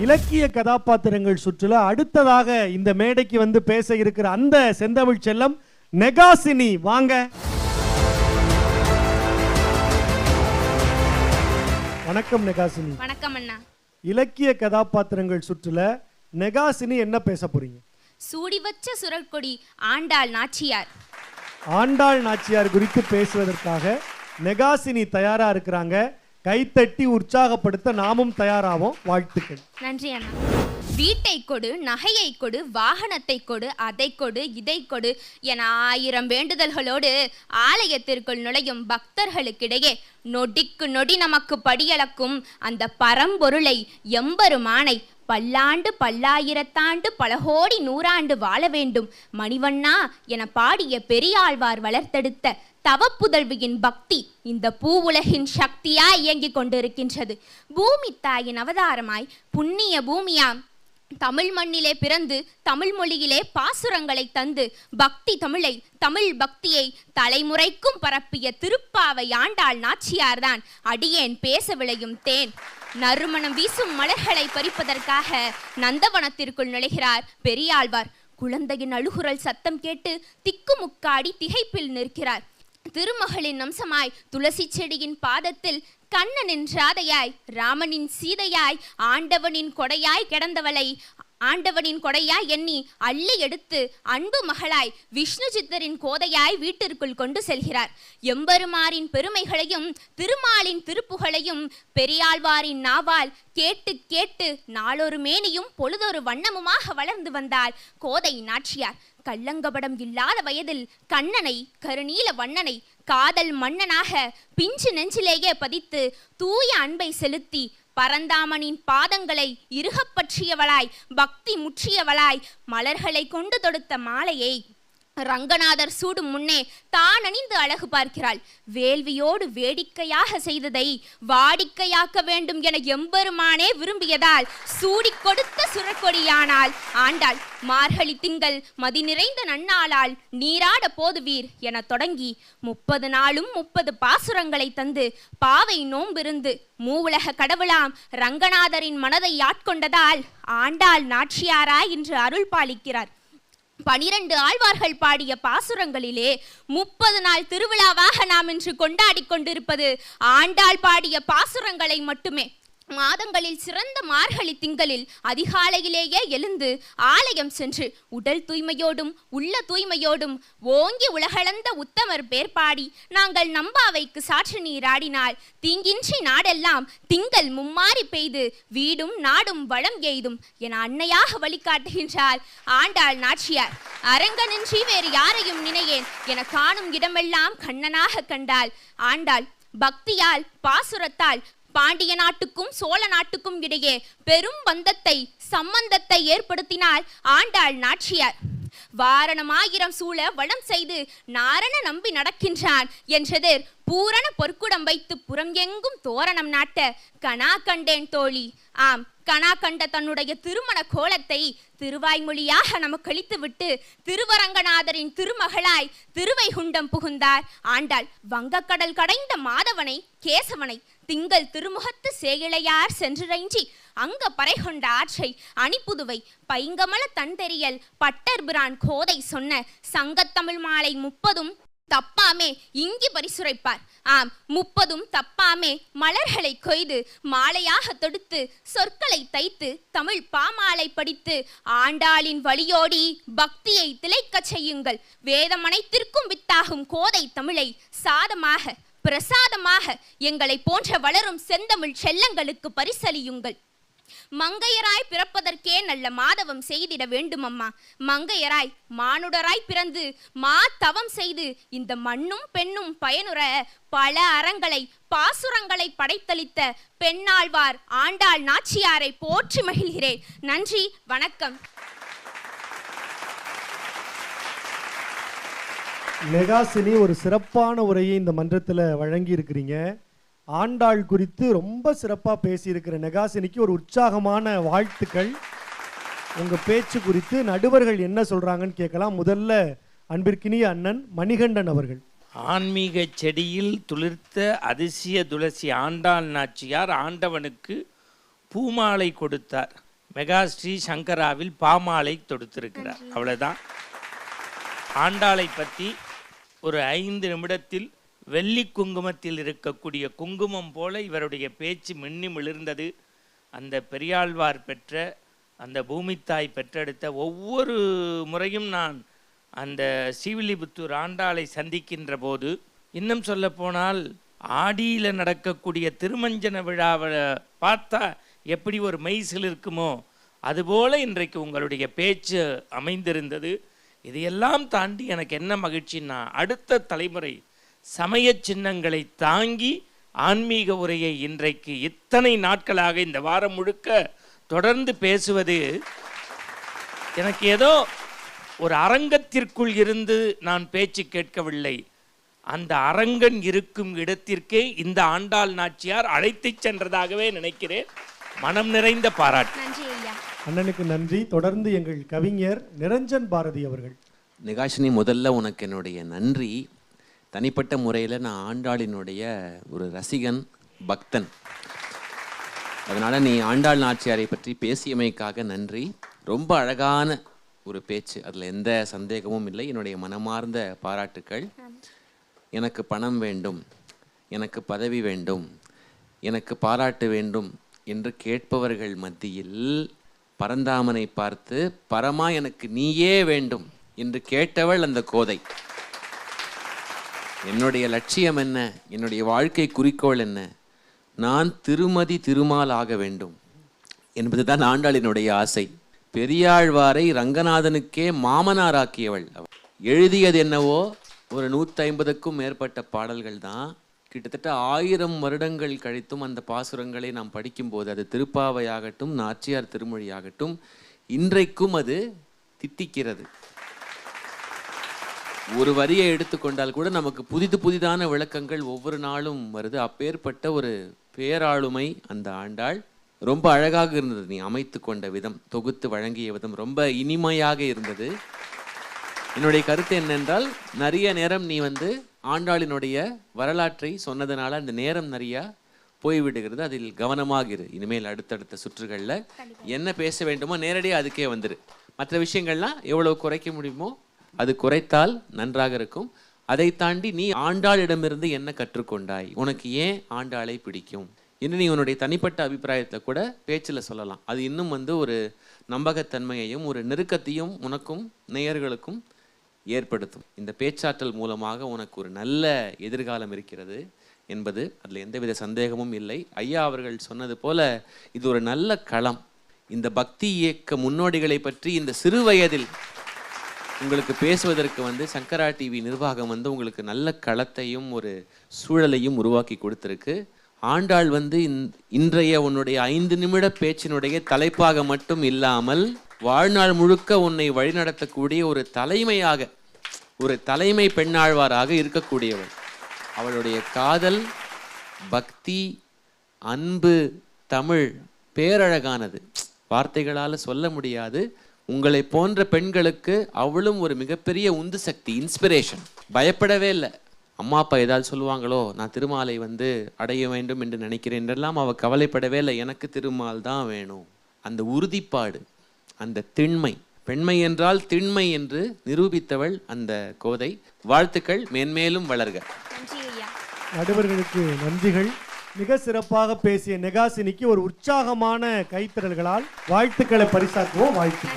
இலக்கிய கதாபாத்திரங்கள் சுற்றுல. அடுத்ததாக இந்த மேடைக்கு வந்து பேச இருக்கிற அந்த செந்தமிழ் செல்லம் நெகாசினி. வாங்க. வணக்கம் நெகாசினி. வணக்கம் அண்ணா. இலக்கிய கதாபாத்திரங்கள் சுற்றுல. நெகாசினி என்ன பேச போறீங்க? சூடி வச்ச சுரற்கொடி ஆண்டாள் நாச்சியார். ஆண்டாள் நாச்சியார் குறித்து பேசுவதற்காக நெகாசினி தயாரா இருக்கிறாங்க. கைத்தட்டி உற்சாகப்படுத்த நாமும் தயாராவோம். வாழ்த்துக்கள். நன்றி அண்ணா. வீட்டை கொடு நகையை கொடு வாகனத்தை கொடு அதை கொடு இதை கொடு என ஆயிரம் வேண்டுதல்களோடு ஆலயத்திற்குள் நுழையும் பக்தர்களுக்கிடையே நொடிக்கு நொடி நமக்கு படியளக்கும் அந்த பரம்பொருளை எம்பெருமானை பல்லாண்டு பல்லாயிரத்தாண்டு பல கோடி நூறாண்டு வாழ வேண்டும். மணிவண்ணா என பாடிய பெரியாழ்வார் வளர்த்தெடுத்த தவப்புதல்வியின் பக்தி இந்த பூவுலகின் சக்தியாய் இயங்கிக் கொண்டிருக்கின்றது. பூமி தாயின் அவதாரமாய் புண்ணிய பூமியாம் தமிழ் மண்ணிலே பிறந்து தமிழ் மொழியிலே பாசுரங்களை தந்து பக்தி தமிழை தமிழ் பக்தியை தலைமுறைக்கும் பரப்பிய திருப்பாவை ஆண்டாள் நாச்சியார்தான். அடியேன் பேச விளையும் தேன். நறுமணம் வீசும் மலர்களை பறிப்பதற்காக நந்தவனத்திற்குள் நுழைகிறார் பெரியாழ்வார். குழந்தையின் அழுகுரல் சத்தம் கேட்டு திக்குமுக்காடி திகைப்பில் நிற்கிறார். திருமகளின் அம்சமாய் துளசி செடியின் பாதத்தில் கண்ணனின் ராதையாய் ராமனின் சீதையாய் ஆண்டவனின் கொடையாய் கிடந்தவளை ஆண்டவனின் கொடையாய் எண்ணி அள்ளி எடுத்து அன்பு மகளாய் விஷ்ணு சித்தரின் கோதையாய் வீட்டிற்குள் கொண்டு செல்கிறார். எம்பெருமாரின் பெருமைகளையும் திருமாலின் திருப்புகளையும் பெரியாழ்வாரின் நாவால் கேட்டு கேட்டு நாளொரு மேனியும் பொழுதொரு வண்ணமுமாக வளர்ந்து வந்தாள் கோதை நாச்சியார். கள்ளங்கபடம் இல்லாத வயதில் கண்ணனை கருநீல வண்ணனை காதல் மன்னனாக பிஞ்சு நெஞ்சிலேயே பதித்து தூய அன்பை செலுத்தி பரந்தாமனின் பாதங்களை இருகப்பற்றியவளாய் பக்தி முற்றியவளாய் மலர்களை கொண்டு தொடுத்த மாலையை ரங்கநாதர் சூடும் முன்னே தான் அணிந்து அழகு பார்க்கிறாள். வேள்வியோடு வேடிக்கையாக செய்ததை வாடிக்கையாக்க வேண்டும் என எம்பெருமானே விரும்பியதால் சூடி கொடுத்த சுரக்கொடியானால் ஆண்டாள் மார்கழி திங்கள் மதி நிறைந்த நன்னாளால் நீராட போதுவீர் என தொடங்கி முப்பது நாளும் முப்பது பாசுரங்களை தந்து பாவை நோம்பிருந்து மூவுலக கடவுளாம் ரங்கநாதரின் மனதை ஆட்கொண்டதால் ஆண்டாள் நாச்சியாராய் இன்று அருள் பாலிக்கிறார். பனிரெண்டு ஆழ்வார்கள் பாடிய பாசுரங்களிலே முப்பது நாள் திருவிழாவாக நாம் இன்று கொண்டாடி கொண்டிருப்பது ஆண்டாள் பாடிய பாசுரங்களை மட்டுமே. மாதங்களில் சிறந்த மார்கழி திங்களில் அதிகாலையிலேயே எழுந்து ஆலயம் சென்று உடல் தூய்மையோடும் உள்ள தூய்மையோடும் ஓங்கி உலகளந்த உத்தமர் பேர் பாடி நாங்கள் நம்பாவைக்கு சாற்று நீராடினால் தீங்கின்றி நாடெல்லாம் திங்கள் மும்மாறி பெய்து வீடும் நாடும் வளம் எய்தும் என அன்னையாக வழிகாட்டுகின்றார் ஆண்டாள் நாச்சியார். அரங்கனின்றி வேறு யாரையும் நினையேன் என காணும் இடமெல்லாம் கண்ணனாக கண்டாள் ஆண்டாள். பக்தியால் பாசுரத்தால் பாண்டிய நாட்டுக்கும் சோழ நாட்டுக்கும் இடையே பெரும் பந்தத்தை சம்பந்தத்தை ஏற்படுத்தினார் ஆண்டாள் நாச்சியார். வாரணமாயிரம் சூழ வளம் செய்து நாரண நம்பி நடக்கின்றான் என்றது பூரண பொற்குடம் வைத்து புறம் எங்கும் தோரணம் நாட்ட கனா கண்டேன் தோழி. ஆம் கனா கண்ட தன்னுடைய திருமண கோலத்தை திருவாய்மொழியாக நமக்கு விட்டு திருவரங்கநாதரின் திருமகளாய் திருவைகுண்டம் புகுந்தார். ஆண்டாள் வங்கக்கடல் கடைந்த மாதவனை கேசவனை திங்கள் திருமுகத்து சேகிழையார் சென்றிறைஞ்சி அங்க பறைகொண்ட ஆற்றை அணிப்புதுவை பைங்கமல தந்தெறியல் பட்டர்பிரான் கோதை சொன்ன சங்கத்தமிழ் மாலை முப்பதும் தப்பாமே இங்கி பரிசுரைப்பார். ஆம் முப்பதும் தப்பாமே மலர்களை கொய்து மாலையாக தொடுத்து சொற்களை தைத்து தமிழ் பாமாலை படித்து ஆண்டாளின் வழியோடி பக்தியை திளைக்கச் செய்யுங்கள். வேதமனைத்திற்கும் வித்தாகும் கோதை தமிழை சாதமாக பிரசாதமாக எங்களை போன்ற வளரும் செந்தமிழ் செல்லங்களுக்கு பரிசலியுங்கள் மங்கையராய் பிறப்பதற்கே நல்ல மாதவம் செய்திட வேண்டுமம்மா. மங்கையராய் மானுடராய் பிறந்து மா தவம் செய்து இந்த மண்ணும் பெண்ணும் பயனுற பல அறங்களை பாசுரங்களை படைத்தளித்த பெண்ணாழ்வார் ஆண்டாள் நாச்சியாரை போற்றி மகிழ்கிறேன். நன்றி வணக்கம். நெகாசினி ஒரு சிறப்பான உரையை இந்த மன்றத்தில் வழங்கி இருக்கிறீங்க ஆண்டாள் குறித்து ரொம்ப சிறப்பாக பேசியிருக்கிற நெகாசினிக்கு ஒரு உற்சாகமான வாழ்த்துக்கள். உங்கள் பேச்சு குறித்து நடுவர்கள் என்ன சொல்கிறாங்கன்னு கேட்கலாம். முதல்ல அன்பிற்கினிய அண்ணன் மணிகண்டன் அவர்கள். ஆன்மீக செடியில் துளிர்த்த அதிசய துளசி ஆண்டாள் நாச்சியார் ஆண்டவனுக்கு பூமாலை கொடுத்தார். மெகா ஸ்ரீ சங்கராவில் பாமாலை தொடுத்திருக்கிறார். அவ்வளவுதான். ஆண்டாளை பற்றி ஒரு ஐந்து நிமிடத்தில் வெள்ளி குங்குமத்தில் இருக்கக்கூடிய குங்குமம் போல இவருடைய பேச்சு மின்னி மிளிர்ந்தது அந்த பெரியாழ்வார் பெற்ற அந்த பூமித்தாய் பெற்றெடுத்த ஒவ்வொரு முறையும் நான் அந்த சீவிலிபுத்தூர் ஆண்டாளை சந்திக்கின்ற போது இன்னும் சொல்லப்போனால் ஆடியில் நடக்கக்கூடிய திருமஞ்சன விழாவை பார்த்தா எப்படி ஒரு மெய்சில் இருக்குமோ அதுபோல இன்றைக்கு உங்களுடைய பேச்சு அமைந்திருந்தது. இதையெல்லாம் தாண்டி எனக்கு என்ன மகிழ்ச்சின்னா அடுத்த தலைமுறை சமய சின்னங்களை தாங்கி ஆன்மீக உரையை இன்றைக்கு இத்தனை நாட்களாக இந்த வாரம் முழுக்க தொடர்ந்து பேசுவது எனக்கு ஏதோ ஒரு அரங்கத்திற்குள் இருந்து நான் பேச்சு கேட்கவில்லை. அந்த அரங்கன் இருக்கும் இடத்திற்கே இந்த ஆண்டாள் நாச்சியார் அழைத்துச் சென்றதாகவே நினைக்கிறேன். மனம் நிறைந்த பாராட்டு. அண்ணனுக்கு நன்றி. தொடர்ந்து எங்கள் கவிஞர் நிரஞ்சன் பாரதி அவர்கள். நிகாஷினி முதல்ல உனக்கு என்னுடைய நன்றி. தனிப்பட்ட முறையில் நான் ஆண்டாளினுடைய ஒரு ரசிகன் பக்தன். அதனால் நீ ஆண்டாள் நாச்சியாரை பற்றி பேசியமைக்காக நன்றி. ரொம்ப அழகான ஒரு பேச்சு. அதில் எந்த சந்தேகமும் இல்லை. என்னுடைய மனமார்ந்த பாராட்டுக்கள். எனக்கு பணம் வேண்டும். எனக்கு பதவி வேண்டும். எனக்கு பாராட்டு வேண்டும் என்று கேட்பவர்கள் மத்தியில் பரந்தாமனை பார்த்து பரமா எனக்கு நீயே வேண்டும் என்று கேட்டவள் அந்த கோதை. என்னுடைய லட்சியம் என்ன? என்னுடைய வாழ்க்கை குறிக்கோள் என்ன? நான் திருமதி திருமால் ஆக வேண்டும் என்பதுதான் ஆண்டாளினுடைய ஆசை. பெரியாழ்வாரை ரங்கநாதனுக்கே மாமனாராக்கியவள் எழுதியது என்னவோ ஒரு நூற்றி ஐம்பதுக்கும் மேற்பட்ட பாடல்கள் தான் கிட்டத்தட்ட ஆயிரம் வருடங்கள் கழித்தும் அந்த பாசுரங்களை நாம் படிக்கும்போது அது திருப்பாவையாகட்டும் நாச்சியார் திருமொழியாகட்டும் இன்றைக்கும் அது தித்திக்கிறது. ஒரு வரியை எடுத்துக்கொண்டால் கூட நமக்கு புதிது புதிதான விளக்கங்கள் ஒவ்வொரு நாளும் வருது. அப்பேற்பட்ட ஒரு பேராளுமை அந்த ஆண்டாள். ரொம்ப அழகாக இருந்தது நீ அமைத்து கொண்ட விதம் தொகுத்து வழங்கிய விதம் ரொம்ப இனிமையாக இருந்தது. என்னுடைய கருத்து என்னென்றால் நிறைய நேரம் நீ வந்து ஆண்டாளினுடைய வரலாற்றை சொன்னதுனால அந்த நேரம் நிறைய போய்விடுகிறது. அதில் கவனமாக இரு இனிமேல் அடுத்தடுத்த சுற்றுகளில் என்ன பேச வேண்டுமோ நேரடியாக அதுக்கே வந்துரு. மற்ற விஷயங்கள்லாம் எவ்வளவு குறைக்க முடியுமோ அது குறைத்தால் நன்றாக இருக்கும். அதை தாண்டி நீ ஆண்டாளிடமிருந்து என்ன கற்றுக்கொண்டாய்? உனக்கு ஏன் ஆண்டாளை பிடிக்கும்? இன்னும் நீ உன்னுடைய தனிப்பட்ட அபிப்பிராயத்தில் கூட பேச்சில் சொல்லலாம். அது இன்னும் வந்து ஒரு நம்பகத்தன்மையையும் ஒரு நெருக்கத்தையும் உனக்கும் நேயர்களுக்கும் ஏற்படுத்தும். இந்த பேச்சாற்றல் மூலமாக உனக்கு ஒரு நல்ல எதிர்காலம் இருக்கிறது என்பது அதில் எந்தவித சந்தேகமும் இல்லை. ஐயா அவர்கள் சொன்னது போல இது ஒரு நல்ல களம். இந்த பக்தி இயக்க முன்னோடிகளை பற்றி இந்த சிறு வயதில் உங்களுக்கு பேசுவதற்கு வந்து சங்கரா டிவி நிர்வாகம் வந்து உங்களுக்கு நல்ல களத்தையும் ஒரு சூழலையும் உருவாக்கி கொடுத்துருக்கு. ஆண்டாள் வந்து இன்- இன்றைய உன்னுடைய ஐந்து நிமிட பேச்சினுடைய தலைப்பாக மட்டும் இல்லாமல் வாழ்நாள் முழுக்க உன்னை வழிநடத்தக்கூடிய ஒரு தலைமையாக ஒரு தலைமை பெண்ணாழ்வாராக இருக்கக்கூடியவள் அவளுடைய காதல் பக்தி அன்பு தமிழ் பேரழகானது. வார்த்தைகளால் சொல்ல முடியாது. உங்களை போன்ற பெண்களுக்கு அவளும் ஒரு மிகப்பெரிய உந்து சக்தி இன்ஸ்பிரேஷன் பயப்படவே இல்லை. அம்மா அப்பா ஏதாவது சொல்லுவாங்களோ நான் திருமாலை வந்து அடைய வேண்டும் என்று நினைக்கிறேன் என்றெல்லாம் அவள் கவலைப்படவே இல்லை. எனக்கு திருமால் தான் வேணும். அந்த உறுதிப்பாடு. அந்த திண்மை. பெண்மை என்றால் திண்மை என்று நிரூபித்தவள் அந்த கோதை. வாழ்த்துக்கள் மேன்மேலும் வளர்க. நன்றி ஐயா. நடுவர்களுக்கு நன்றிகள். மிக சிறப்பாக பேசிய நெகாசினிக்கு ஒரு உற்சாகமான கைத்தறல்களால் வாழ்த்துக்களை பரிசாக்குவோம். வாழ்த்து.